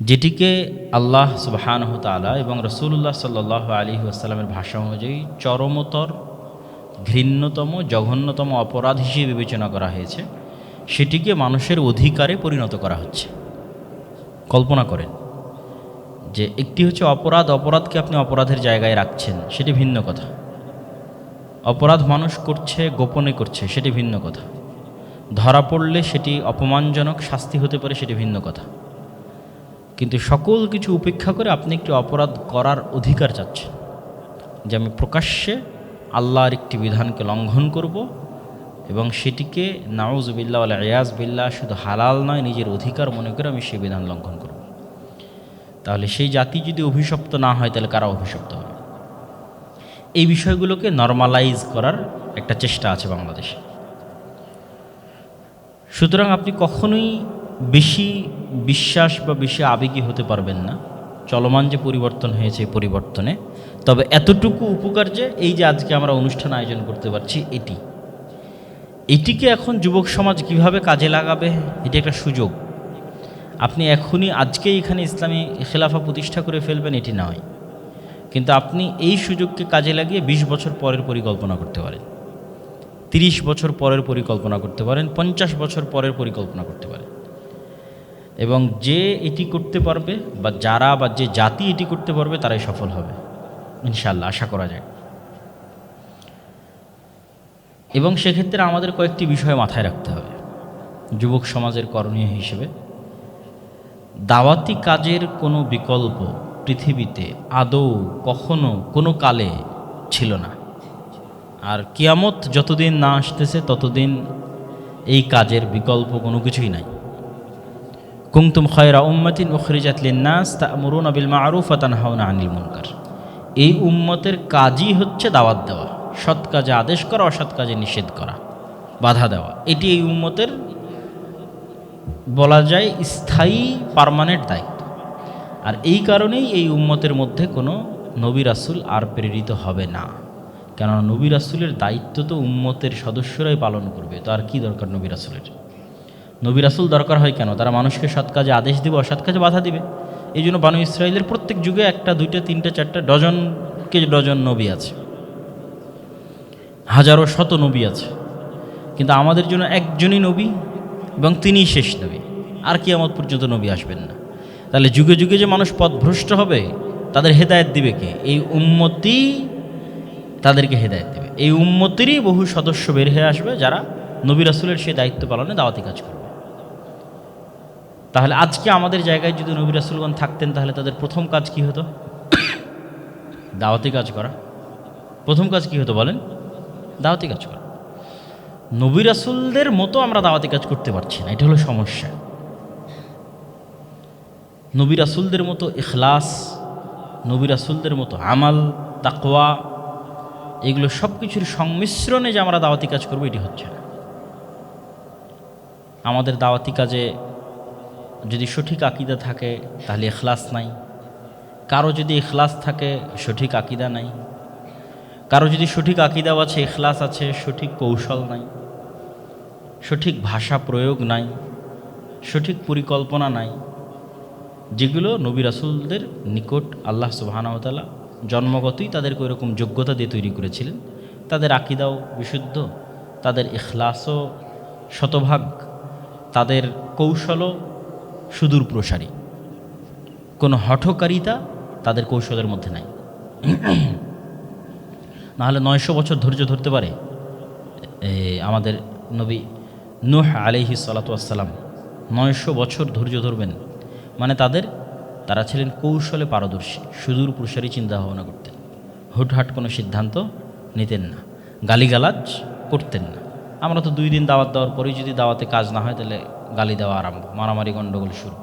যেটিকে আল্লাহ সুবাহানহ তালা এবং রসুল্লাহ সাল্লাহ আলী আসসালামের ভাষা অনুযায়ী চরমতর, ঘৃণ্যতম, জঘন্যতম অপরাধ হিসেবে বিবেচনা করা হয়েছে। সেটিকে মানুষের অধিকারে পরিণত করা হচ্ছে। কল্পনা করেন যে একটি হচ্ছে অপরাধ, অপরাধকে আপনি অপরাধের জায়গায় রাখছেন, সেটি ভিন্ন কথা। অপরাধ মানুষ করছে, গোপনে করছে, সেটি ভিন্ন কথা। ধরা পড়লে সেটি অপমানজনক শাস্তি হতে পারে, সেটি ভিন্ন কথা। কিন্তু সকল কিছু উপেক্ষা করে আপনি একটি অপরাধ করার অধিকার চাচ্ছেন। যে আমি প্রকাশ্যে আল্লাহর একটি বিধানকে লঙ্ঘন করব এবং সেটিকে নাউজ বিল্লা আল আয়াজ বিল্লা শুধু হালাল নয়, নিজের অধিকার মনে করে আমি সেই বিধান লঙ্ঘন করব। তাহলে সেই জাতি যদি অভিশপ্ত না হয়, তাহলে কারা অভিশপ্ত হবে? এই বিষয়গুলোকে নর্মালাইজ করার একটা চেষ্টা আছে বাংলাদেশে। সুতরাং আপনি কখনোই বেশি বিশ্বাস বা বেশি আবেগী হতে পারবেন না। চলমান যে পরিবর্তন হয়েছে এই পরিবর্তনে। তবে এতটুকু উপকার যে এই যে আজকে আমরা অনুষ্ঠান আয়োজন করতে পারছি এটি। এটিকে এখন যুবক সমাজ কীভাবে কাজে লাগাবে, এটি একটা সুযোগ। আপনি এখনই আজকেই এখানে ইসলামী খেলাফা প্রতিষ্ঠা করে ফেলবেন, এটি নয়। কিন্তু আপনি এই সুযোগকে কাজে লাগিয়ে ২০ বছর পরের পরিকল্পনা করতে পারেন। তিরিশ বছর পরের পরিকল্পনা করতে পারেন, পঞ্চাশ বছর পরের পরিকল্পনা করতে পারেন। এবং যে এটি করতে পারবে বা যারা বা যে জাতি এটি করতে পারবে, তারাই সফল হবে ইনশাল্লাহ আশা করা যায়। এবং সেক্ষেত্রে আমাদের কয়েকটি বিষয় মাথায় রাখতে হবে, যুবক সমাজের করণীয় হিসেবে। দাওয়াতি কাজের কোনো বিকল্প পৃথিবীতে আদৌ কখনো কোনো কালে ছিল না। আর কিয়ামত যতদিন না আসতেছে, ততদিন এই কাজের বিকল্প কোনো কিছুই নাই। কুমতুম খয়রা উম্মতিন উখরিজাত লিন্নাস তা'মুরুন বিল মা'রুফ ওয়া তানহাউনা আনিল মুনকার। এই উম্মতের কাজই হচ্ছে দাওয়াত দেওয়া, সৎ কাজে আদেশ করা, অসৎ কাজে নিষেধ করা, বাধা দেওয়া। এটি এই উম্মতের বলা যায় স্থায়ী পার্মানেন্ট দায়িত্ব। আর এই কারণেই এই উম্মতের মধ্যে কোনো নবী রাসুল আর প্রেরিত হবে না। কেননা নবী রাসুলের দায়িত্ব তো উম্মতের সদস্যরাই পালন করবে, তো আর কী দরকার নবী রাসুলের? নবী রাসুল দরকার হয় কেন? তারা মানুষকে সৎ কাজে আদেশ দিবে, অসৎ কাজে বাধা দিবে। এই জন্য বানু ইসরায়েলের প্রত্যেক যুগে একটা, দুইটা, তিনটা, চারটা ডজনকে ডজন নবী আছে। হাজারো, শত নবী আছে। কিন্তু আমাদের জন্য একজনই নবী এবং তিনিই শেষ নবী। আর কি আমার পর্যন্ত নবী আসবেন না। তাহলে যুগে যুগে যে মানুষ পথভ্রষ্ট হবে, তাদের হেদায়ত দিবে কে? এই উম্মতি তাদেরকে হেদায়ত দেবে। এই উম্মতিরই বহু সদস্য বের হয়ে আসবে যারা নবী রাসুলের সেই দায়িত্ব পালনে দাওয়াতি কাজ করবে। তাহলে আজকে আমাদের জায়গায় যদি নবী রাসুলগণ থাকতেন, তাহলে তাদের প্রথম কাজ কি হতো? দাওয়াতি কাজ করা। প্রথম কাজ কি হতো বলেন? দাওয়াতি কাজ করা। নবী রাসুলদের মতো আমরা দাওয়াতি কাজ করতে পারছি না, এটা হলো সমস্যা। নবী রাসুলদের মতো এখলাস নবী রাসুলদের মতো আমাল, তাকওয়া, এগুলো সব কিছুর সংমিশ্রণে যে আমরা দাওয়াতি কাজ করব, এটি হচ্ছে না। আমাদের দাওয়াতি কাজে যদি সঠিক আকিদা থাকে, তাহলে এখলাস নাই। কারও যদি এখলাস থাকে, সঠিক আকিদা নাই। কারও যদি সঠিক আকিদাও আছে এখলাস আছে, সঠিক কৌশল নাই। সঠিক ভাষা প্রয়োগ নাই। সঠিক পরিকল্পনা নাই। যেগুলো নবী রাসুলদের নিকট আল্লাহ সুবাহানতালা জন্মগতই তাদেরকে ওইরকম যোগ্যতা দিয়ে তৈরি করেছিলেন। তাদের আকিদাও বিশুদ্ধ, তাদের এখলাসও শতভাগ, তাদের কৌশলও সুদূর প্রসারী। কোনো হঠকারিতা তাদের কৌশলের মধ্যে নাই। নাহলে নয়শো বছর ধৈর্য ধরতে পারে আমাদের নবী নুহ আলিহি সালাতাম নয়শো বছর ধৈর্য ধরবেন মানে তাদের, তারা ছিলেন কৌশলে পারদর্শী, সুদূর প্রসারী চিন্তা ভাবনা করতেন। হুটহাট কোনো সিদ্ধান্ত নিতেন না, গালিগালাজ করতেন না। আমরা তো দুই দিন দাওয়াত দেওয়ার পরেই যদি দাওয়াতে কাজ না হয় তাহলে গালি দেওয়া আরম্ভ, মারামারি গণ্ডগোল শুরু।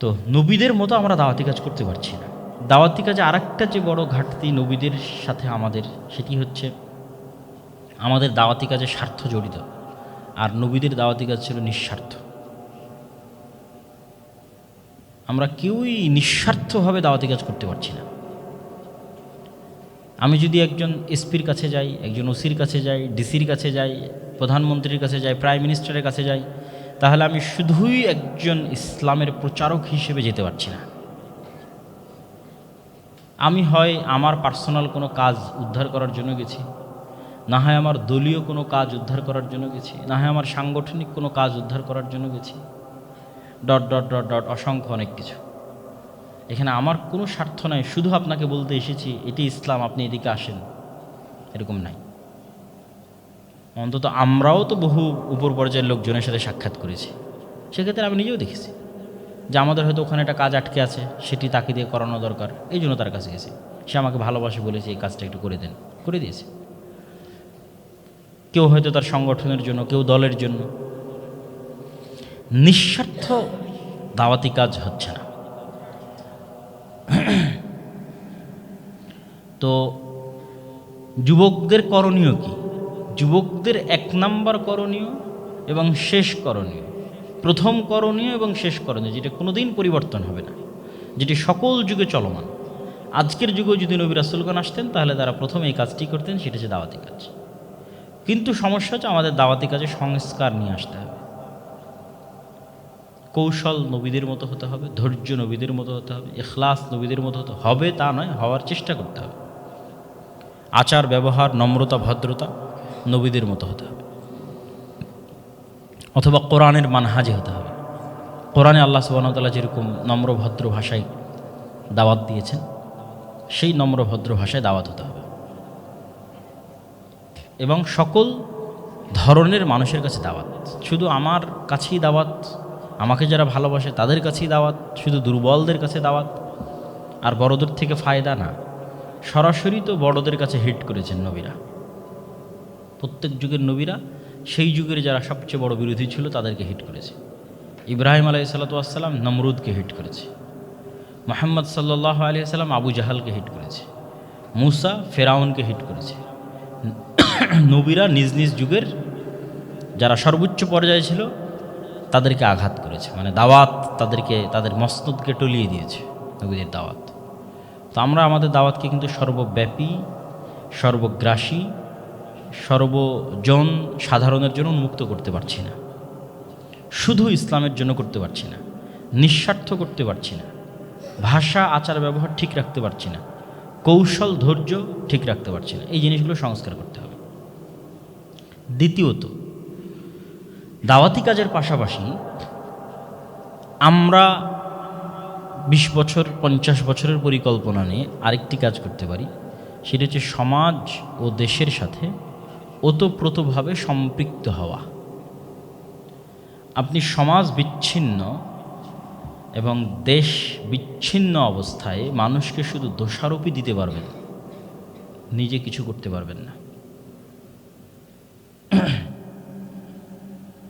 তো নবীদের মতো আমরা দাওয়াতি কাজ করতে পারছি না। দাওয়াতি কাজে আরেকটা যে বড় ঘাটতি নবীদের সাথে আমাদের, সেটি হচ্ছে আমাদের দাওয়াতি কাজে স্বার্থ জড়িত। আর নবীদের দাওয়াতি কাজ ছিল নিঃস্বার্থ। আমরা কেউই নিঃস্বার্থভাবে দাওয়াতি কাজ করতে পারছি না। আমি যদি একজন এসপির কাছে যাই, একজন ওসির কাছে যাই, ডিসির কাছে যাই প্রধানমন্ত্রীর কাছে যাই প্রাইম মিনিস্টারের কাছে যাই, তাহলে আমি শুধুই একজন ইসলামের প্রচারক হিসেবে যেতে পারছি না। আমি হয় আমার পার্সোনাল কোনো কাজ উদ্ধার করার জন্য গেছি, না হয় আমার দলীয় কোনো কাজ উদ্ধার করার জন্য গেছি, না হয় আমার সাংগঠনিক কোনো কাজ উদ্ধার করার জন্য গেছি। ডট ডট ডট ডট, অসংখ্য অনেক কিছু। এখানে আমার কোনো স্বার্থ নাই, শুধু আপনাকে বলতে এসেছি, এটি ইসলাম, আপনি এদিকে আসেন, এরকম নাই। অন্তত আমরাও তো বহু উপর পর্যায়ের লোকজনের সাথে সাক্ষাৎ করেছি। সেক্ষেত্রে আমি নিজেও দেখেছি যে আমাদের হয়তো ওখানে একটা কাজ আটকে আছে, সেটি তাকে দিয়ে করানো দরকার, এই জন্য তার কাছে গেছি। সে আমাকে ভালোবাসে বলেছে এই কাজটা একটু করে দেন, করে দিয়েছে। কেউ হয়তো তার সংগঠনের জন্য, কেউ দলের জন্য নিঃস্বার্থ দাওয়াতি কাজ হচ্ছে না। তো যুবকদের করণীয় কি? যুবকদের এক নাম্বার করণীয় এবং শেষ করণীয়। প্রথম করণীয় এবং শেষ করণীয়, যেটা কোনোদিন পরিবর্তন হবে না, যেটি সকল যুগে চলমান। আজকের যুগে যদি নবী রাসুলগণ আসতেন, তাহলে তারা প্রথম এই কাজটি করতেন, সেটা হচ্ছে দাওয়াতি কাজ। কিন্তু সমস্যা হচ্ছে আমাদের দাওয়াতি কাজে সংস্কার নিয়ে আসতে হবে। কৌশল নবীদের মতো হতে হবে, ধৈর্য নবীদের মতো হতে হবে এখলাস নবীদের মতো হতে হবে, তা নয়, হওয়ার চেষ্টা করতে হবে। আচার, ব্যবহার, নম্রতা, ভদ্রতা নবীদের মতো হতে হবে। অথবা কোরআনের মানহাজে হতে হবে। কোরআনে আল্লাহ সুবাহতাল্লাহ যেরকম নম্র ভদ্র ভাষায় দাওয়াত দিয়েছেন, সেই নম্র ভদ্র ভাষায় দাওয়াত হতে হবে। এবং সকল ধরনের মানুষের কাছে দাওয়াত। শুধু আমার কাছেই দাওয়াত, আমাকে যারা ভালোবাসে তাদের কাছেই দাওয়াত, শুধু দুর্বলদের কাছে দাওয়াত, আর বড়দের থেকে ফায়দা না। সরাসরি তো বড়দের কাছে হিট করেছেন নবীরা। প্রত্যেক যুগের নবীরা সেই যুগের যারা সবচেয়ে বড় বিরোধী ছিল তাদেরকে হিট করেছে। ইব্রাহিম আলাই সাল্লাতাম নমরুদকে হিট করেছে। মোহাম্মদ সাল্লাহ আলি সাল্লাম আবু জাহালকে হিট করেছে। মুসা ফেরাউনকে হিট করেছে। নবীরা নিজ নিজ যুগের যারা সর্বোচ্চ পর্যায়ে ছিল তাদেরকে আঘাত করেছে। মানে দাওয়াত তাদেরকে, তাদের মসনদকে টলিয়ে দিয়েছে নবীদের দাওয়াত। তো আমরা আমাদের দাওয়াতকে কিন্তু সর্বব্যাপী, সর্বগ্রাসী সর্বজন সাধারণের জন্য উন্মুক্ত করতে পারছি না। শুধু ইসলামের জন্য করতে পারছি না, নিঃস্বার্থ করতে পারছি না, ভাষা, আচার, ব্যবহার ঠিক রাখতে পারছি না, কৌশল, ধৈর্য ঠিক রাখতে পারছি না। এই জিনিসগুলো সংস্কার করতে হবে। দ্বিতীয়ত, দাওয়াতি কাজের পাশাপাশি আমরা বিশ বছর, পঞ্চাশ বছরের পরিকল্পনা নিয়ে আরেকটি কাজ করতে পারি। সেটা হচ্ছে সমাজ ও দেশের সাথে ওতপ্রোতভাবে সম্পৃক্ত হওয়া। আপনি সমাজ বিচ্ছিন্ন এবং দেশ বিচ্ছিন্ন অবস্থায় মানুষকে শুধু দোষারোপই দিতে পারবেন, নিজে কিছু করতে পারবেন না।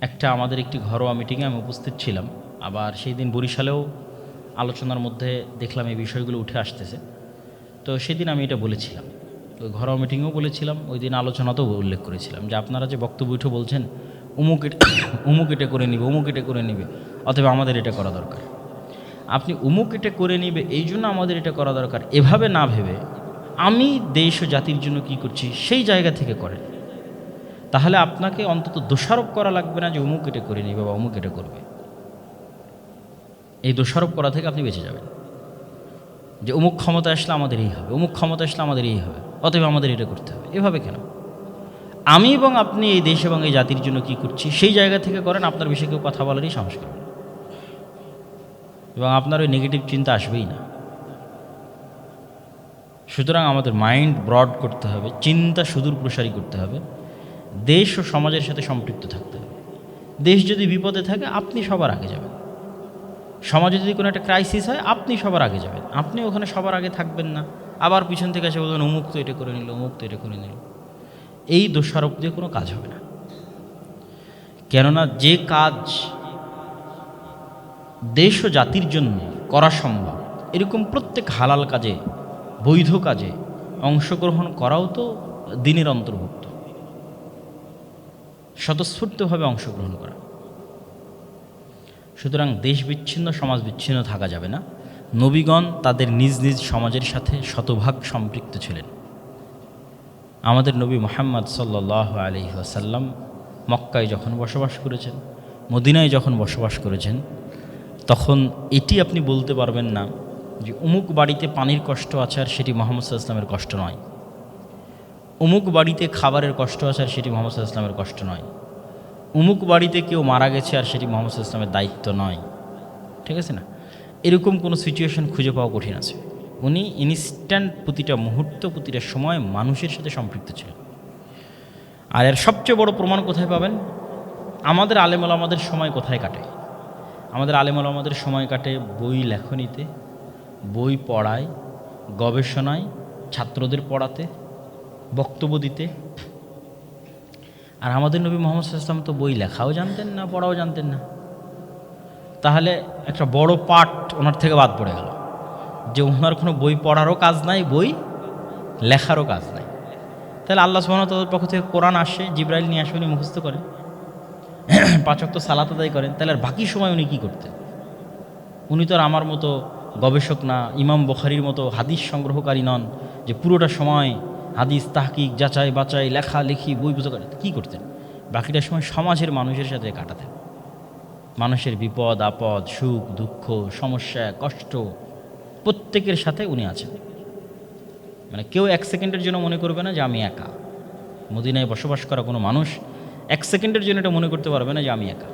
একটা আমাদের একটি ঘরোয়া মিটিংয়ে আমি উপস্থিত ছিলাম, আবার সেই দিন বরিশালেও আলোচনার মধ্যে দেখলাম এই বিষয়গুলো উঠে আসতেছে। তো সেদিন আমি এটা বলেছিলাম। ঘরোয়া মিটিংয়েও বলেছিলাম, ওই দিন আলোচনাতেও উল্লেখ করেছিলাম যে আপনারা যে বক্তব্য উঠে বলছেন, উমুক এটা উমুক এটা করে নিবে, উমুক এটা করে নিবে অথবা আমাদের এটা করা দরকার। আপনি উমুক এটা করে নিবে, এই জন্য আমাদের এটা করা দরকার। এভাবে না ভেবে আমি দেশ ও জাতির জন্য কি করছি, সেই জায়গা থেকে করেন। তাহলে আপনাকে অন্তত দোষারোপ করা লাগবে না যে অমুক এটা করে নিবে বা অমুক এটা করবে। এই দোষারোপ করা থেকে আপনি বেঁচে যাবেন। যে অমুক ক্ষমতা আসলে আমাদের এই হবে অমুক ক্ষমতা আসলে আমাদের এই হবে। অতএব আমাদের এটা করতে হবে। এভাবে কেন? আমি এবং আপনি এই দেশ এবং এই জাতির জন্য কি করছি? সেই জায়গা থেকে করেন, আপনার বিষয়ে কেউ কথা বলারই সাহস এবং আপনার ওই নেগেটিভ চিন্তা আসবেই না। সুতরাং আমাদের মাইন্ড ব্রড করতে হবে, চিন্তা সুদূর প্রসারী করতে হবে, দেশ ও সমাজের সাথে সম্পৃক্ত থাকতে হবে। দেশ যদি বিপদে থাকে, আপনি সবার আগে যাবেন। সমাজে যদি কোনো একটা ক্রাইসিস হয়, আপনি সবার আগে যাবেন। আপনি ওখানে সবার আগে থাকবেন না। আবার পিছন থেকে এসে বলবেন অমুক তো এটা করে নিল, অমুক তো এটা করে নিল। এই দোষারোপ দিয়ে কোনো কাজ হবে না। কেননা যে কাজ দেশ ও জাতির জন্য করা সম্ভব, এরকম প্রত্যেক হালাল কাজে, বৈধ কাজে অংশগ্রহণ করাও তো দিনের অন্তর্ভুক্ত। স্বতঃস্ফূর্তভাবে অংশগ্রহণ করা। সুতরাং দেশ বিচ্ছিন্ন, সমাজ বিচ্ছিন্ন থাকা যাবে না। নবীগণ তাদের নিজ নিজ সমাজের সাথে শতভাগ সম্পৃক্ত ছিলেন। আমাদের নবী মোহাম্মদ সাল্লাহ আলি আসাল্লাম মক্কায় যখন বসবাস করেছেন, মদিনায় যখন বসবাস করেছেন, তখন এটি আপনি বলতে পারবেন না যে অমুক বাড়িতে পানির কষ্ট আছে আর সেটি মোহাম্মদ ইসলামের কষ্ট নয়। অমুক বাড়িতে খাবারের কষ্ট আছে আর সেটি মোহাম্মদ ইসলামের কষ্ট নয়। অমুক বাড়িতে কেউ মারা গেছে আর সেটি মোহাম্মদ ইসলামের দায়িত্ব নয়। ঠিক আছে না? এরকম কোনো সিচুয়েশন খুঁজে পাওয়া কঠিন আছে। উনি ইনস্ট্যান্ট প্রতিটা মুহূর্ত, প্রতিটা সময় মানুষের সাথে সম্পৃক্ত ছিলেন। আর এর সবচেয়ে বড় প্রমাণ কোথায় পাবেন? আমাদের আলেমল আমাদের সময় কোথায় কাটে? আমাদের আলেমল আমাদের সময় কাটে বই লেখনীতে, বই পড়ায়, গবেষণায়, ছাত্রদের পড়াতে, বক্তব্য দিতে। আর আমাদের নবী মোহাম্মদ ইসলাম তো বই লেখাও জানতেন না, পড়াও জানতেন না। তাহলে একটা বড় পার্ট ওনার থেকে বাদ পড়ে গেল। যে ওনার কোনো বই পড়ারও কাজ নাই, বই লেখারও কাজ নাই। তাহলে আল্লাহ সুবাহ তাদের পক্ষ থেকে কোরআন আসে, জিব্রাইল নিয়ে আসে, উনি মুখস্থ করেন। পাচক তো সালাত আদায় করেন। তাহলে আর বাকি সময় উনি কী করতেন? উনি তো আর আমার মতো গবেষক না, ইমাম বখারির মতো হাদিস সংগ্রহকারী নন, যে পুরোটা সময় হাদিস, তাহকিক যাচাই বাচাই লেখা লেখি বই বুঝে করে কী করতেন? বাকিটা সময় সমাজের মানুষের সাথে কাটাতেন। মানুষের বিপদ, আপদ, সুখ, দুঃখ, সমস্যা, কষ্ট প্রত্যেকের সাথে উনি আছেন। মানে কেউ এক সেকেন্ডের জন্য মনে করবে না যে আমি একা। মদিনায় বসবাস করা কোনো মানুষ এক সেকেন্ডের জন্য এটা মনে করতে পারবে না যে আমি একা।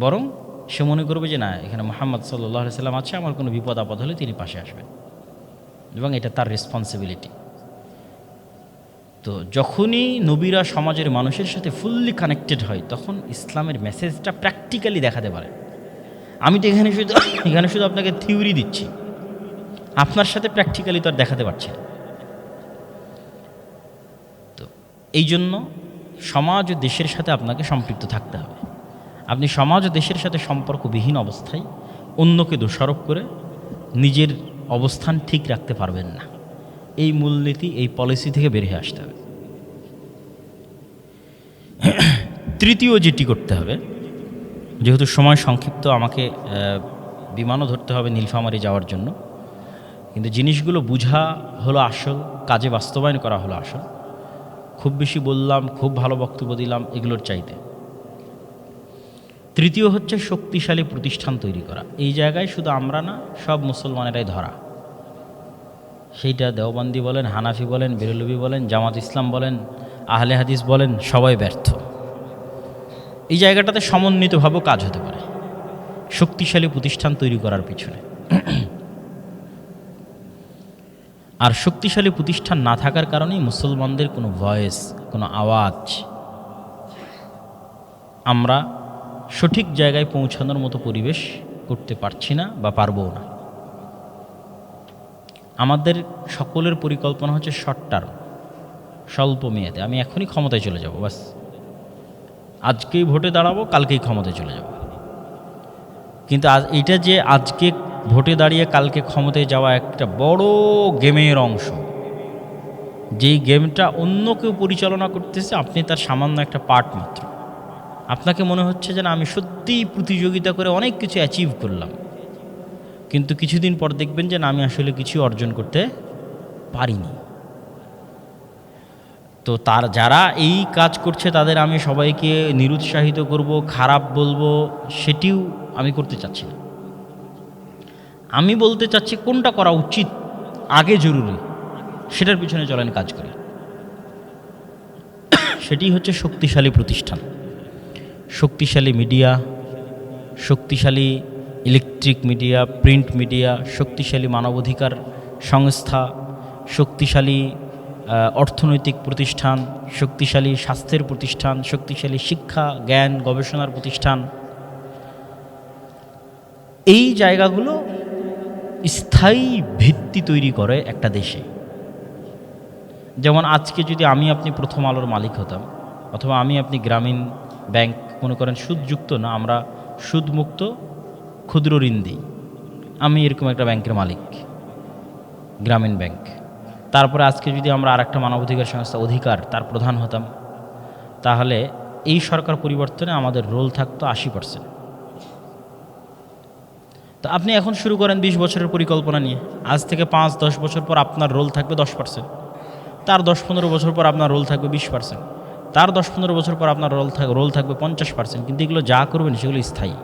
বরং সে মনে করবে যে না, এখানে মোহাম্মদ সাল্লাহ সাল্লাম আছে, আমার কোনো বিপদ আপদ হলে তিনি পাশে আসবেন। এবং এটা তার রেসপন্সিবিলিটি তো যখনই নবীরা সমাজের মানুষের সাথে ফুললি কানেক্টেড হয়, তখন ইসলামের মেসেজটা প্র্যাকটিক্যালি দেখাতে পারে। আমি তো এখানে শুধু এখানে শুধু আপনাকে থিওরি দিচ্ছি। আপনার সাথে প্র্যাকটিক্যালি তো আর দেখাতে পারছি। তো এই জন্য সমাজ ও দেশের সাথে আপনাকে সম্পৃক্ত থাকতে হবে। আপনি সমাজ ও দেশের সাথে সম্পর্কবিহীন অবস্থায় অন্যকে দোষারোপ করে নিজের অবস্থান ঠিক রাখতে পারবেন না। এই মূলনীতি, এই পলিসি থেকে বেরিয়ে আসতে হবে। তৃতীয় যেটি করতে হবে, যেহেতু সময় সংক্ষিপ্ত, আমাকে বিমানও ধরতে হবে নীলফামারি যাওয়ার জন্য। কিন্তু জিনিসগুলো বুঝা হলো আসল, কাজে বাস্তবায়ন করা হলো আসল। খুব বেশি বললাম, খুব ভালো বক্তব্য দিলাম এগুলোর চাইতে। তৃতীয় হচ্ছে শক্তিশালী প্রতিষ্ঠান তৈরি করা। এই জায়গায় শুধু আমরা না, সব মুসলমানেরাই ধরা। সেইটা দেওবন্দি বলেন, হানাফি বলেন, বেরলবি বলেন, জামাত ইসলাম বলেন, আহলে হাদিস বলেন, সবাই ব্যর্থ। এই জায়গাটাতে সমন্বিতভাবে কাজ হতে পারে। শক্তিশালী প্রতিষ্ঠান তৈরি করার পিছনে। আর শক্তিশালী প্রতিষ্ঠান না থাকার কারণেই মুসলমানদের কোনো ভয়েস, কোনো আওয়াজ আমরা সঠিক জায়গায় পৌঁছানোর মতো পরিবেশ করতে পারছি না বা পারবও না। আমাদের সকলের পরিকল্পনা হচ্ছে শর্ট টার্ম স্বল্প মেয়াদে। আমি এখনই ক্ষমতায় চলে যাব, বাস। আজকেই ভোটে দাঁড়াবো, কালকেই ক্ষমতায় চলে যাব। কিন্তু আজ এটা যে আজকে ভোটে দাঁড়িয়ে কালকে ক্ষমতায় যাওয়া একটা বড় গেমের অংশ, যেই গেমটা অন্য কেউ পরিচালনা করতেছে, আপনি তার সামান্য একটা পার্ট মাত্র। আপনাকে মনে হচ্ছে যে না আমি সত্যিই প্রতিযোগিতা করে অনেক কিছু অ্যাচিভ করলাম। কিন্তু কিছুদিন পর দেখবেন যে আমি আসলে কিছু অর্জন করতে পারিনি। তো তার, যারা এই কাজ করছে তাদের আমি সবাইকে নিরুৎসাহিত করব, খারাপ বলব, সেটিও আমি করতে চাচ্ছি না। আমি বলতে চাচ্ছি কোনটা করা উচিত, আগে জরুরি, সেটার পিছনে চলেন, কাজ করি। সেটি হচ্ছে শক্তিশালী প্রতিষ্ঠান। শক্তিশালী মিডিয়া, শক্তিশালী ইলেকট্রিক মিডিয়া, প্রিন্ট মিডিয়া, শক্তিশালী মানবাধিকার সংস্থা, শক্তিশালী অর্থনৈতিক প্রতিষ্ঠান, শক্তিশালী স্বাস্থ্যের প্রতিষ্ঠান, শক্তিশালী শিক্ষা, জ্ঞান, গবেষণার প্রতিষ্ঠান। এই জায়গাগুলো স্থায়ী ভিত্তি তৈরি করে একটা দেশে। যেমন আজকে যদি আমি আপনি প্রথম আলোর মালিক হতাম, অথবা আমি আপনি গ্রামীণ ব্যাংক মনে করেন সুদযুক্ত না, আমরা সুদমুক্ত ক্ষুদ্র ঋণ দিই। আমি এরকম একটা ব্যাংকের মালিক, গ্রামীণ ব্যাংক। তারপরে আজকে যদি আমরা আরেকটা মানবাধিকার সংস্থা অধিকার, তার প্রধান হতাম, তাহলে এই সরকার পরিবর্তনে আমাদের রোল থাকতো আশি পার্সেন্ট তো আপনি এখন শুরু করেন বিশ বছরের পরিকল্পনা নিয়ে। আজ থেকে পাঁচ, দশ বছর পর আপনার রোল থাকবে দশ পার্সেন্ট তার দশ পনেরো বছর পর আপনার রোল থাকবে বিশ পার্সেন্ট তার দশ পনেরো বছর পর আপনার রোল থাকবে রোল থাকবে পঞ্চাশ পার্সেন্ট কিন্তু এগুলো যা করবেন সেগুলো স্থায়ী।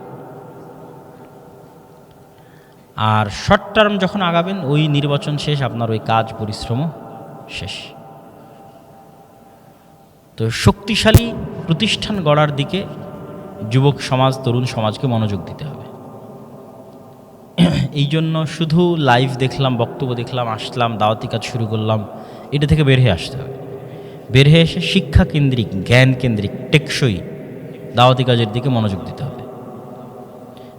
আর শর্ট টার্ম যখন আগাবেন, ওই নির্বাচন শেষ, আপনার ওই কাজ পরিশ্রমও শেষ। তো শক্তিশালী প্রতিষ্ঠান গড়ার দিকে যুবক সমাজ, তরুণ সমাজকে মনোযোগ দিতে হবে। এই জন্য শুধু লাইভ দেখলাম, বক্তব্য দেখলাম, আসলাম, দাওয়াতি কাজ শুরু করলাম, এটা থেকে বের হয়ে আসতে হবে। বের হয়ে এসে শিক্ষা কেন্দ্রিক, জ্ঞান কেন্দ্রিক, টেকসই দাওয়াতি কাজের দিকে মনোযোগ দিতে হবে।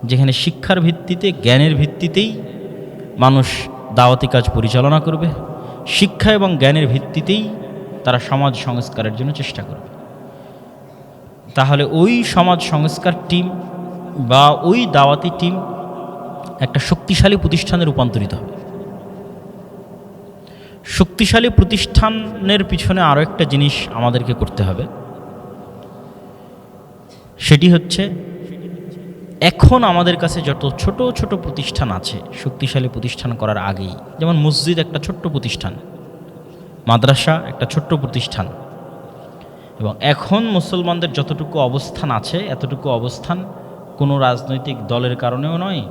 যেখানে শিক্ষার ভিত্তিতে, জ্ঞানের ভিত্তিতেই মানুষ দাওয়াতি কাজ পরিচালনা করবে। শিক্ষা এবং জ্ঞানের ভিত্তিতেই তারা সমাজ সংস্কারের জন্য চেষ্টা করবে। তাহলে ওই সমাজ সংস্কার টিম বা ওই দাওয়াতি টিম একটা শক্তিশালী প্রতিষ্ঠানে রূপান্তরিত হবে। শক্তিশালী প্রতিষ্ঠানের পিছনে আরও একটা জিনিস আমাদেরকে করতে হবে। সেটি হচ্ছে এখন আমাদের কাছে যত ছোট ছোট প্রতিষ্ঠান আছে, শক্তিশালী প্রতিষ্ঠান করার আগেই, যেমন মসজিদ একটা ছোট্ট প্রতিষ্ঠান, মাদ্রাসা একটা ছোট্ট প্রতিষ্ঠান, এবং এখন মুসলমানদের যতটুকু অবস্থান আছে, এতটুকু অবস্থান কোনো রাজনৈতিক দলের কারণেও নয়,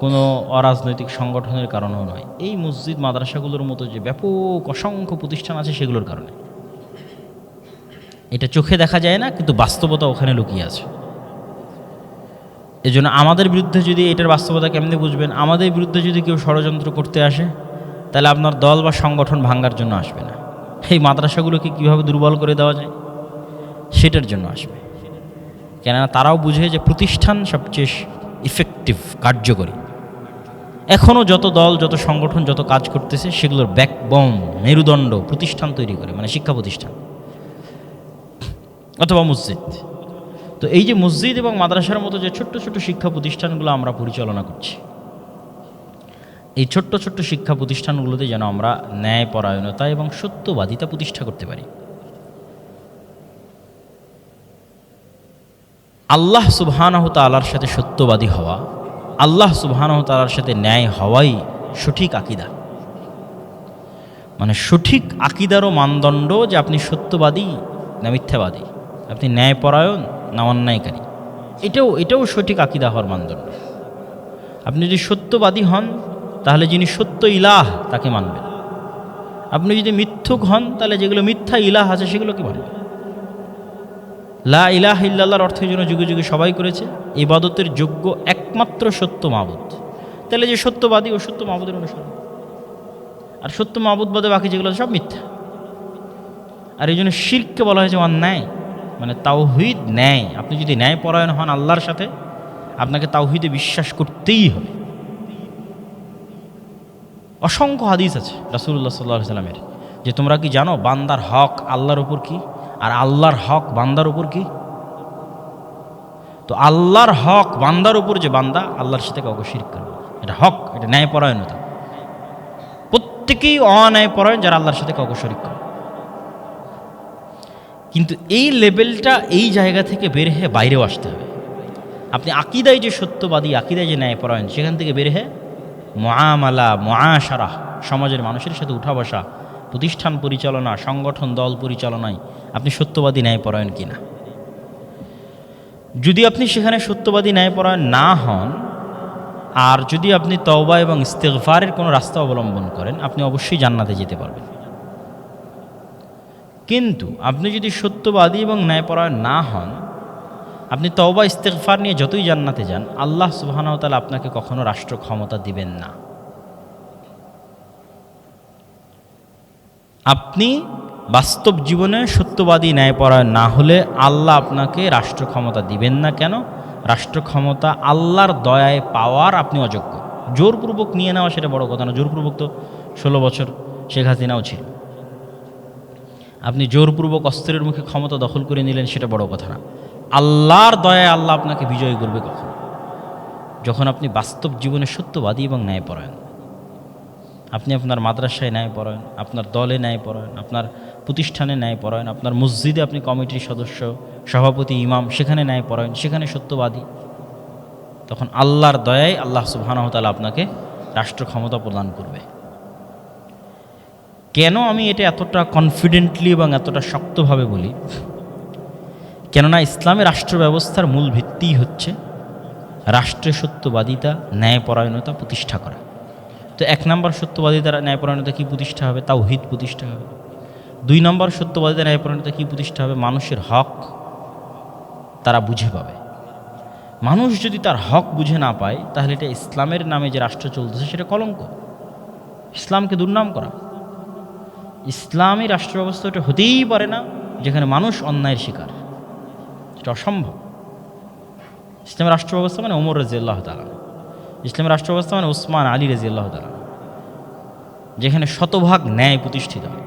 কোনো অরাজনৈতিক সংগঠনের কারণেও নয়। এই মসজিদ, মাদ্রাসাগুলোর মতো যে ব্যাপক, অসংখ্য প্রতিষ্ঠান আছে সেগুলোর কারণে। এটা চোখে দেখা যায় না, কিন্তু বাস্তবতা ওখানে লুকিয়ে আছে। এজন্য আমাদের বিরুদ্ধে যদি এটার বাস্তবতা কেমনি বুঝবেন? আমাদের বিরুদ্ধে যদি কেউ ষড়যন্ত্র করতে আসে, তাহলে আপনার দল বা সংগঠন ভাঙ্গার জন্য আসবে না। এই মাদ্রাসাগুলোকে কীভাবে দুর্বল করে দেওয়া যায়? সেটার জন্য আসবে। কেননা তারাও বুঝে যে প্রতিষ্ঠান সবচেয়ে ইফেক্টিভ কার্যকরী। এখনও যত দল, যত সংগঠন, যত কাজ করতেছে, সেগুলোর ব্যাকবোন মেরুদণ্ড প্রতিষ্ঠান তৈরি করে মানে শিক্ষা প্রতিষ্ঠান। অথবা মসজিদ। তো এই যে মসজিদ এবং মাদ্রাসার মতো যে ছোট্ট ছোট্ট শিক্ষা প্রতিষ্ঠানগুলো আমরা পরিচালনা করছি, এই ছোট্ট ছোট্ট শিক্ষা প্রতিষ্ঠানগুলোতে যেন আমরা ন্যায়পরায়ণতা এবং সত্যবাদিতা প্রতিষ্ঠা করতে পারি। আল্লাহ সুবহানাহ তালার সাথে সত্যবাদী হওয়া, আল্লাহ সুবহানাহ তালার সাথে ন্যায় হওয়াই সঠিক আকিদা। মানে সঠিক আকিদারও মানদণ্ড যে আপনি সত্যবাদী না মিথ্যাবাদী। আপনি ন্যায়পরায়ণ না অন্যায়কারী এটাও এটাও সঠিক আকিদা হওয়ার মানদণ্ড। আপনি যদি সত্যবাদী হন, তাহলে যিনি সত্য ইলাহ, তাকে মানবেন। আপনি যদি মিথ্যুক হন, তাহলে যেগুলো মিথ্যা ইলাহ আছে, সেগুলোকে মানবেন লা ইলাহ ইল্লাল্লাহর অর্থের জন্য যুগে যুগে সবাই করেছে, ইবাদতের যোগ্য একমাত্র সত্য মাবুদ। তাহলে যে সত্যবাদী, ও সত্য মাবুদের অনুসরণ। আর সত্য মাবুদ বাদে বাকি যেগুলো সব মিথ্যা। আর এই জন্য শিরকে বলা হয়েছে অন্যায় মানে তাওহিদ ন্যায়। আপনি যদি ন্যায় পরায়ণ হন আল্লাহর সাথে, আপনাকে তাওহিদে বিশ্বাস করতেই হবে। অসংখ্য হাদিস আছে রাসুল্লাহ সাল্লাহ সাল্লামের, যে তোমরা কি জানো বান্দার হক আল্লাহর উপর কি? আর আল্লাহর হক বান্দার উপর কি? তো আল্লাহর হক বান্দার উপর যে বান্দা, আল্লাহর সাথে কাউকে শির করবে এটা হক, এটা ন্যায়পরায়ণতা। প্রত্যেকেই অন্যায়পরায়ণ যারা আল্লাহর সাথে কাউকে শরিক করে। কিন্তু এই লেভেলটা এই জায়গা থেকে বের হয়ে বাইরেও আসতে হবে। আপনি আকিদায় যে সত্যবাদী, আকিদায় যে ন্যায়পরায়ণ, সেখান থেকে বের হয়ে মহামালা মহাসারা সমাজের মানুষের সাথে উঠা বসা, প্রতিষ্ঠান পরিচালনা, সংগঠন, দল পরিচালনায় আপনি সত্যবাদী, ন্যায়পরায়ণ কিনা? যদি আপনি সেখানে সত্যবাদী, ন্যায়পরায়ণ না হন, আর যদি আপনি তওবা এবং ইস্তেগফারের কোনো রাস্তা অবলম্বন করেন, আপনি অবশ্যই জান্নাতে যেতে পারবেন। কিন্তু আপনি যদি সত্যবাদী এবং ন্যায়পরায়ণ না হন, আপনি তওবা, ইস্তেগফার নিয়ে যতই জান্নাতে যান, আল্লাহ সুবাহানতালা আপনাকে কখনো রাষ্ট্র ক্ষমতা দিবেন না। আপনি বাস্তব জীবনে সত্যবাদী, ন্যায়পরায়ণ না হলে আল্লাহ আপনাকে রাষ্ট্র ক্ষমতা দিবেন না কেন? রাষ্ট্র ক্ষমতা আল্লাহর দয়ায় পাওয়ার আপনি অযোগ্য। জোরপূর্বক নিয়ে নেওয়া সেটা বড় কথা না, জোরপূর্বক তো ষোলো বছর শেখ হাসিনাও ছিল। আপনি জোরপূর্বক অস্ত্রের মুখে ক্ষমতা দখল করে নিলেন, সেটা বড় কথা না। আল্লাহর দয়ায় আল্লাহ আপনাকে বিজয় করবে কখন? যখন আপনি বাস্তব জীবনে সত্যবাদী এবং ন্যায়পরায়ণ আপনি আপনার মাদ্রাসায় ন্যায়পরায়ণ আপনার দলে ন্যায়পরায়ণ আপনার প্রতিষ্ঠানে ন্যায়পরায়ণ আপনার মসজিদে আপনি কমিটির সদস্য, সভাপতি, ইমাম, সেখানে ন্যায়পরায়ণ সেখানে সত্যবাদী। তখন আল্লাহর দয়ায় আল্লাহ সুবাহানহতালা আপনাকে রাষ্ট্র ক্ষমতা প্রদান করবে। কেন আমি এটা এতটা কনফিডেন্টলি এবং এতটা শক্তভাবে বলি? কেননা ইসলামী রাষ্ট্র ব্যবস্থার মূল ভিত্তিই হচ্ছে রাষ্ট্রের সত্যবাদিতা, ন্যায়পরায়ণতা প্রতিষ্ঠা করা। তো এক নম্বর সত্যবাদিতার ন্যায়পরায়ণতা কী প্রতিষ্ঠা হবে? তাওহিদ প্রতিষ্ঠা হবে। দুই নম্বর সত্যবাদিতা, ন্যায়পরায়ণতা কী প্রতিষ্ঠা হবে? মানুষের হক তারা বুঝে পাবে। মানুষ যদি তার হক বুঝে না পায়, তাহলে এটা ইসলামের নামে যে রাষ্ট্র চলতেছে, সেটা কলঙ্ক। ইসলামকে দুর্নাম করা। ইসলামী রাষ্ট্র ব্যবস্থা এটা হতেই পারে না, যেখানে মানুষ অন্যায়ের শিকার। এটা অসম্ভব। ইসলামের রাষ্ট্র ব্যবস্থা মানে ওমর রাজি আল্লাহ তালা ইসলামের রাষ্ট্র ব্যবস্থা মানে ওসমান আলী রাজি আল্লাহ তালা যেখানে শতভাগ ন্যায় প্রতিষ্ঠিত হয়।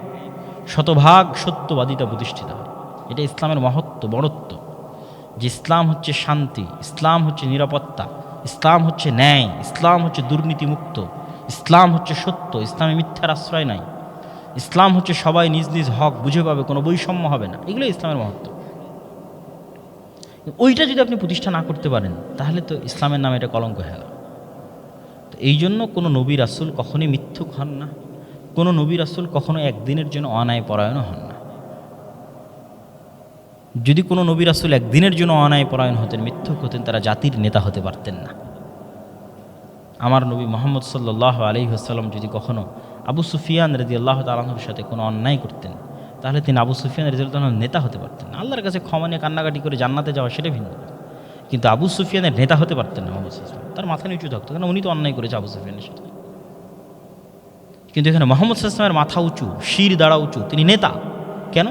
শতভাগ সত্যবাদিতা প্রতিষ্ঠিত হয়। এটা ইসলামের মহত্ব, বড়ত্ব। যে ইসলাম হচ্ছে শান্তি, ইসলাম হচ্ছে নিরাপত্তা, ইসলাম হচ্ছে ন্যায়, ইসলাম হচ্ছে দুর্নীতিমুক্ত, ইসলাম হচ্ছে সত্য, ইসলামে মিথ্যার আশ্রয় নাই। ইসলাম হচ্ছে সবাই নিজ নিজ হক বুঝে পাবে, কোনো বৈষম্য হবে না। এগুলো ইসলামের মহত্ব। ওইটা যদি আপনি প্রতিষ্ঠা না করতে পারেন, তাহলে তো ইসলামের নামে এটা কলঙ্ক হয়ে গেল। তো এই জন্য কোনো নবী রাসুল কখনোই মিথ্যুক হন না। কোনো নবী রাসুল কখনো একদিনের জন্য অনায় পরায়ণ হন না। যদি কোনো নবী রাসুল একদিনের জন্য অনায় পরায়ণ হতেন, মিথ্যুক হতেন, তারা জাতির নেতা হতে পারতেন না। আমার নবী মোহাম্মদ সাল্লাহ আলী আসসালাম যদি কখনো আবু সুফিয়ান রেজি আল্লাহ তালাহর সাথে কোনো অন্যায় করতেন, তাহলে তিনি আবু সুফিয়ান রেজুল্লাহ নেতা হতে পারতেন আল্লাহর কাছে ক্ষমা নিয়ে কান্নাকাটি করে জান্নাতে যাওয়া সেটা ভিন্ন। কিন্তু আবু সুফিয়ানের নেতা হতে পারতেন না মোহাম্মদ সাল্লাম তার মাথা নিচু থাকতো কারণ উনি তো অন্যায় করেছে আবু সুফিয়ানের সাথে। কিন্তু এখানে মোহাম্মদ সাল্লামের মাথা উঁচু, শির দাঁড়া উঁচু, তিনি নেতা। কেন?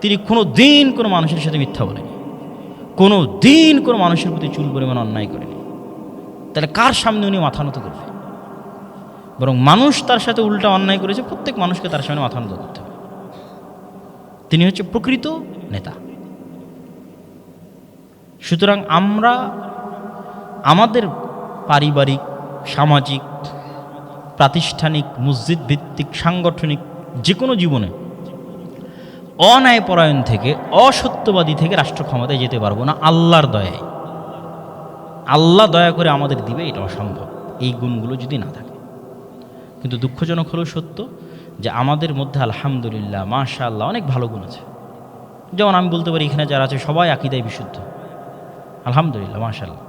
তিনি কোনো দিন কোনো মানুষের সাথে মিথ্যা বলেনি। কোনো দিন কোনো মানুষের প্রতি চুল পরিমাণ অন্যায় করেনি। তাহলে কার সামনে উনি মাথা নত করবে? বরং মানুষ তার সাথে উল্টা অন্যায় করেছে, প্রত্যেক মানুষকে তার সামনে মাথা নত করতে হবে। তিনি হচ্ছে প্রকৃত নেতা। সুতরাং আমরা আমাদের পারিবারিক, সামাজিক, প্রাতিষ্ঠানিক মসজিদ ভিত্তিক সাংগঠনিক যে কোনো জীবনে অন্যায়পরায়ণ থেকে, অসত্যবাদী থেকে রাষ্ট্র ক্ষমতায় যেতে পারব না, আল্লাহর দয়ায়। আল্লাহ দয়া করে আমাদের দিবে, এটা অসম্ভব। এই গুণগুলো যদি না থাকে। কিন্তু দুঃখজনক হলেও সত্য যে আমাদের মধ্যে আলহামদুলিল্লাহ মাশা আল্লাহ অনেক ভালো গুণ আছে। যেমন আমি বলতে পারি, এখানে যারা আছে সবাই আকিদায় বিশুদ্ধ। আলহামদুলিল্লাহ মাশাল্লাহ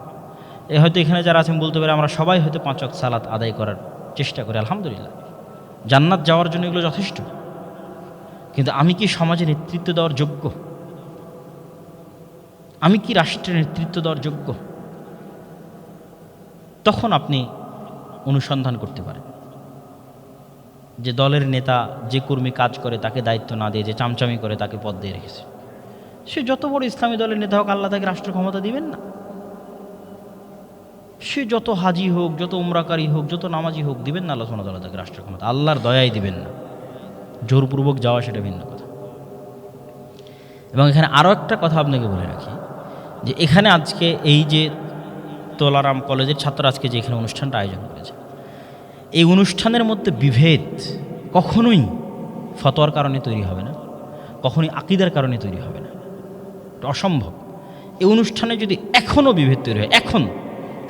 এ হয়তো এখানে যারা আছেন বলতে পারি, আমরা সবাই হয়তো পাঁচক সালাত আদায় করার চেষ্টা করি, আলহামদুলিল্লাহ। জান্নাত যাওয়ার জন্য এগুলো যথেষ্ট। কিন্তু আমি কি সমাজে নেতৃত্ব দেওয়ার যোগ্য? আমি কি রাষ্ট্রের নেতৃত্ব দেওয়ার যোগ্য? তখন আপনি অনুসন্ধান করতে পারেন। যে দলের নেতা যে কর্মী কাজ করে তাকে দায়িত্ব না দিয়ে যে চামচামি করে তাকে পদ দিয়ে রেখেছে। সে যত বড় ইসলামী দলের নেতা হোক, আল্লাহ তাকে রাষ্ট্র ক্ষমতা দিবেন না। সে যত হাজি হোক, যত উমরাকারী হোক, যত নামাজি হোক, দিবেন না আল্লাহ সোনাদা তাকে রাষ্ট্র ক্ষমতা। আল্লাহর দয়াই দিবেন না। জোরপূর্বক যাওয়া সেটা ভিন্ন কথা। এবং এখানে আরও একটা কথা আপনাকে বলে রাখি, যে এখানে আজকে এই যে তোলারাম কলেজের ছাত্র আজকে যে এখানে অনুষ্ঠানটা আয়োজন এই অনুষ্ঠানের মধ্যে বিভেদ কখনোই ফতোয়ার কারণে তৈরি হবে না, কখনোই আকিদার কারণে তৈরি হবে না। অসম্ভব। এই অনুষ্ঠানে যদি এখনও বিভেদ তৈরি হয়, এখন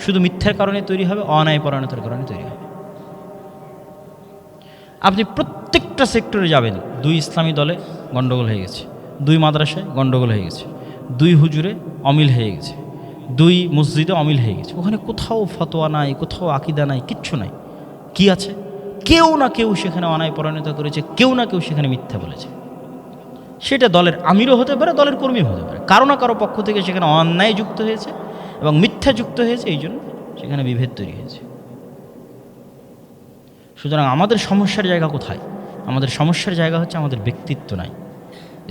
শুধু মিথ্যার কারণে তৈরি হবে, অন্যায়পরায়ণতার কারণে তৈরি হবে। আপনি প্রত্যেকটা সেক্টরে যাবেন, দুই ইসলামী দলে গণ্ডগোল হয়ে গেছে, দুই মাদ্রাসায় গণ্ডগোল হয়ে গেছে, দুই হুজুরে অমিল হয়ে গেছে, দুই মসজিদে অমিল হয়ে গেছে। ওখানে কোথাও ফতোয়া নাই, কোথাও আকিদা নাই, কিচ্ছু নাই। কি আছে? কেউ না কেউ সেখানে অনায় পরিণত করেছে, কেউ না কেউ সেখানে মিথ্যা বলেছে। সেটা দলের আমিরও হতে পারে, দলের কর্মীও হতে পারে। কারও না কারও পক্ষ থেকে সেখানে অন্যায় যুক্ত হয়েছে এবং মিথ্যা যুক্ত হয়েছে, এই জন্য সেখানে বিভেদ তৈরি হয়েছে। সুতরাং আমাদের সমস্যার জায়গা কোথায়? আমাদের সমস্যার জায়গা হচ্ছে আমাদের ব্যক্তিত্ব নাই।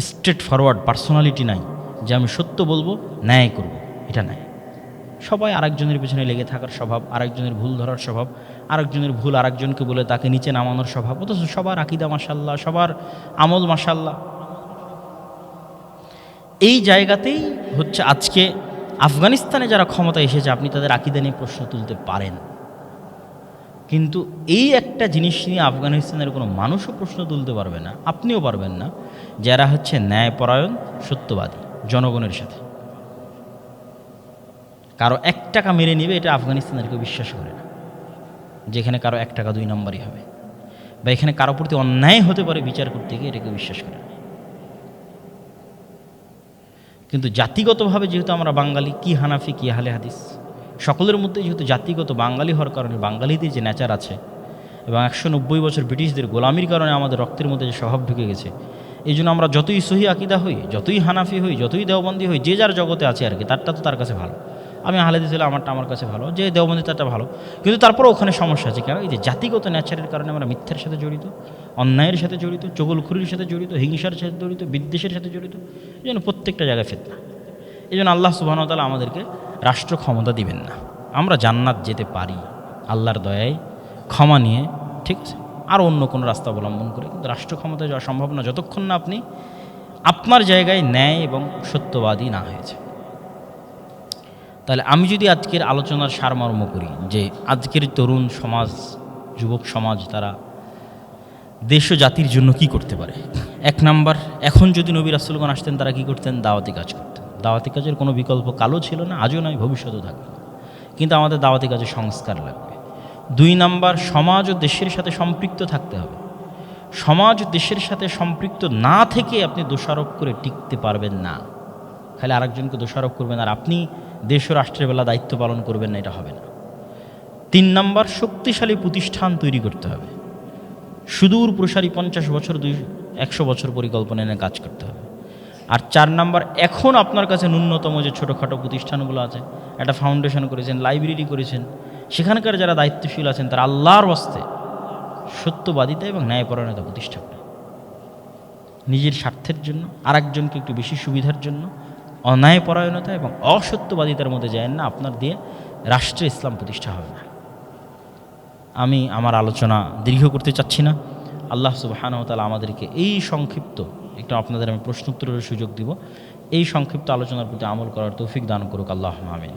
স্ট্রেট ফরওয়ার্ড পার্সোনালিটি নাই, যে আমি সত্য বলব, ন্যায় করব, এটা নাই সবাই আরেকজনের পিছনে লেগে থাকার স্বভাব, আরেকজনের ভুল ধরার স্বভাব আরেকজনের ভুল আরেকজনকে বলে তাকে নিচে নামানোর স্বভাব। অথচ সবার আকিদা মাসাল্লাহ সবার আমল মাসাল্লাহ এই জায়গাতেই হচ্ছে আজকে আফগানিস্তানে যারা ক্ষমতা এসেছে, আপনি তাদের আকিদা নিয়ে প্রশ্ন তুলতে পারেন। কিন্তু এই একটা জিনিস নিয়ে আফগানিস্তানের কোনো মানুষও প্রশ্ন তুলতে পারবে না, আপনিও পারবেন না, যারা হচ্ছে ন্যায়পরায়ণ, সত্যবাদী, জনগণের সাথে। কারও এক টাকা মেরে নেবে, এটা আফগানিস্তানের কেউ বিশ্বাস করে না। যেখানে কারও এক টাকা দুই নম্বরই হবে। বা এখানে কারও প্রতি অন্যায় হতে পারে বিচার করতে গিয়ে এটাকে বিশ্বাস করে কিন্তু জাতিগতভাবে যেহেতু আমরা বাঙালি, কি হানাফি, কি হালে হাদিস, সকলের মধ্যে যেহেতু জাতিগত বাঙালি হওয়ার কারণে বাঙালিদের যে নেচার আছে এবং একশো নব্বই বছর ব্রিটিশদের গোলামির কারণে আমাদের রক্তের মধ্যে যে স্বভাব ঢুকে গেছে, এই জন্য আমরা যতই সহি আকিদা হই, যতই হানাফি হই, যতই দেওবন্দি হই, যে যার জগতে আছে আর কি, তারটা তো তার কাছে ভালো। আমি হালেদি ছিল আমারটা আমার কাছে ভালো, যে দেওবন্দি তারটা ভালো। কিন্তু তারপরে ওখানে সমস্যা আছে কেন? এই যে জাতিগত নেচারের কারণে আমরা মিথ্যার সাথে জড়িত, অন্যায়ের সাথে জড়িত, চগলখুরির সাথে জড়িত, হিংসার সাথে জড়িত, বিদ্বেষের সাথে জড়িত, এই জন্য প্রত্যেকটা জায়গায় ফেতনা। এই জন্য আল্লাহ সুবাহতালা আমাদেরকে রাষ্ট্র ক্ষমতা দিবেন না। আমরা জান্নাত যেতে পারি, আল্লাহর দয়ায় ক্ষমা নিয়ে, ঠিক আছে? আর অন্য কোনো রাস্তা অবলম্বন করে, কিন্তু রাষ্ট্র ক্ষমতায় যাওয়া সম্ভব না, যতক্ষণ না আপনি আপনার জায়গায় ন্যায় এবং সত্যবাদী না হয়েছে। তাহলে আমি যদি আজকের আলোচনার সারমর্ম করি যে আজকের তরুণ সমাজ, যুবক সমাজ, তারা দেশ ও জাতির জন্য কি করতে পারে? এক নাম্বার, এখন যদি নবী রাসুলগণ আসতেন, তারা কি করতেন? দাওয়াতি কাজ করতেন। দাওয়াতি কাজের কোনো বিকল্প কালো ছিল না, আজও নয়, ভবিষ্যতেও থাকবে। না। কিন্তু আমাদের দাওয়াতি কাজে সংস্কার লাগবে। দুই নাম্বার, সমাজ ও দেশের সাথে সম্পৃক্ত থাকতে হবে। সমাজ দেশের সাথে সম্পৃক্ত না থেকে আপনি দোষারোপ করে টিকতে পারবেন না। খালি আরেকজনকে দোষারোপ করবেন, আর আপনি দেশ ও রাষ্ট্রের বেলা দায়িত্ব পালন করবেন না, এটা হবে না। তিন নাম্বার, শক্তিশালী প্রতিষ্ঠান তৈরি করতে হবে। সুদূর প্রসারী পঞ্চাশ বছর, দুই, একশো বছর পরিকল্পনা নিয়ে কাজ করতে হবে। আর চার নাম্বার, এখন আপনার কাছে ন্যূনতম যে ছোটোখাটো প্রতিষ্ঠানগুলো আছে, একটা ফাউন্ডেশন করেছেন, লাইব্রেরি করেছেন, সেখানকার যারা দায়িত্বশীল আছেন, তারা আল্লাহর বস্তে সত্যবাদিতা এবং ন্যায়পরায়ণতা প্রতিষ্ঠা করে। নিজের স্বার্থের জন্য, আরেকজনকে একটু বেশি সুবিধার জন্য অন্যায়পরায়ণতা এবং অসত্যবাদিতার মধ্যে যায় না, আপনার দিয়ে রাষ্ট্রে ইসলাম প্রতিষ্ঠা হবে না। আমি আমার আলোচনা দীর্ঘ করতে চাচ্ছি না। আল্লাহ সুবাহানতালা আমাদেরকে এই সংক্ষিপ্ত একটু আপনাদের আমি প্রশ্ন উত্তরের সুযোগ দিব। এই সংক্ষিপ্ত আলোচনার প্রতি আমল করার তৌফিক দান করুক। আল্লাহ আমিন।